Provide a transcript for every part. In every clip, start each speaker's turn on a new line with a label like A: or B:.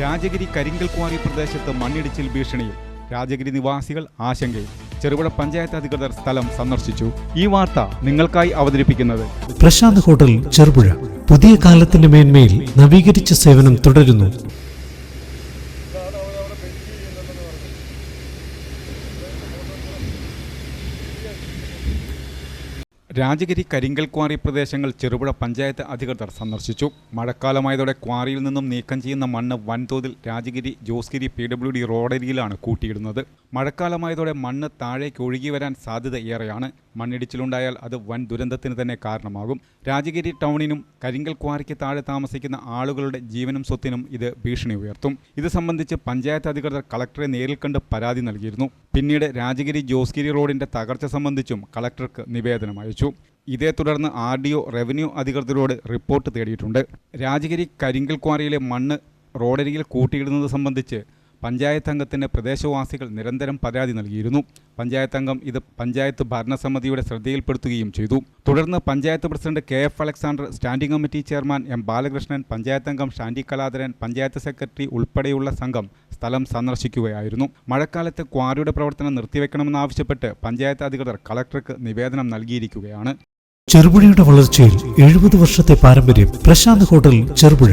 A: രാജഗിരി കരിങ്കൽ ക്വാറി പ്രദേശത്ത് മണ്ണിടിച്ചിൽ ഭീഷണിയിൽ രാജഗിരി നിവാസികൾ ആശങ്കയിൽ ചെറുപുഴ പഞ്ചായത്ത് അധികൃതർ സ്ഥലം സന്ദർശിച്ചു. ഈ വാർത്ത നിങ്ങൾക്കായി അവതരിപ്പിക്കുന്നത്
B: പ്രശാന്ത് ഹോട്ടൽ ചെറുപുഴ. പുതിയ കാലത്തിന്റെ മേന്മയിൽ നവീകരിച്ച സേവനം തുടരുന്നു.
A: രാജഗിരി കരിങ്കൽ ക്വാറി പ്രദേശങ്ങൾ ചെറുപുഴ പഞ്ചായത്ത് അധികൃതർ സന്ദർശിച്ചു. മഴക്കാലമായതോടെ ക്വാറിയിൽ നിന്നും നീക്കം ചെയ്യുന്ന മണ്ണ് വൻതോതിൽ Rajagiri Josegiri P W D റോഡരിയിലാണ് കൂട്ടിയിടുന്നത്. മഴക്കാലമായതോടെ മണ്ണ് താഴേക്ക് ഒഴുകി വരാൻ സാധ്യത ഏറെയാണ്. മണ്ണിടിച്ചിലുണ്ടായാൽ അത് വൻ ദുരന്തത്തിന് തന്നെ കാരണമാകും. രാജഗിരി ടൗണിനും കരിങ്കൽ ക്വാറിക്ക് താഴെ താമസിക്കുന്ന ആളുകളുടെ ജീവനും സ്വത്തിനും ഇത് ഭീഷണി ഉയർത്തും. ഇത് സംബന്ധിച്ച് പഞ്ചായത്ത് അധികൃതർ കളക്ടറെ നേരിൽ കണ്ട് പരാതി നൽകിയിരുന്നു. പിന്നീട് രാജഗിരി ജോസ്ഗിരി റോഡിന്റെ തകർച്ച സംബന്ധിച്ചും കളക്ടർക്ക് നിവേദനം അയച്ചു. ഇതേ തുടർന്ന് ആർ ഡി ഒ റവന്യൂ അധികൃതരോട് റിപ്പോർട്ട് തേടിയിട്ടുണ്ട്. രാജഗിരി കരിങ്കൽ ക്വാറിയിലെ മണ്ണ് റോഡരികിൽ കൂട്ടിയിടുന്നത് സംബന്ധിച്ച് പഞ്ചായത്ത് അംഗത്തിന് പ്രദേശവാസികൾ നിരന്തരം പരാതി നൽകിയിരുന്നു. പഞ്ചായത്ത് അംഗം ഇത് പഞ്ചായത്ത് ഭരണസമിതിയുടെ ശ്രദ്ധയിൽപ്പെടുത്തുകയും ചെയ്തു. തുടർന്ന് panchayat president K F Alexander standing committee chairman M Balakrishnan panchayat അംഗം ഷാൻഡി കലാധരൻ പഞ്ചായത്ത് സെക്രട്ടറി ഉൾപ്പെടെയുള്ള സംഘം സ്ഥലം സന്ദർശിക്കുകയായിരുന്നു. മഴക്കാലത്ത് ക്വാറിയുടെ പ്രവർത്തനം നിർത്തിവെക്കണമെന്നാവശ്യപ്പെട്ട് പഞ്ചായത്ത് അധികൃതർ കളക്ടർക്ക് നിവേദനം നൽകിയിരിക്കുകയാണ്.
B: ചെറുപുഴയുടെ വളർച്ചയിൽ എഴുപത് വർഷത്തെ പാരമ്പര്യം പ്രശാന്ത് ഹോട്ടൽ ചെറുപുഴ.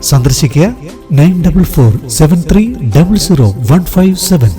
B: സന്ദർശിക്കുക nine double four seven three double zero one five seven.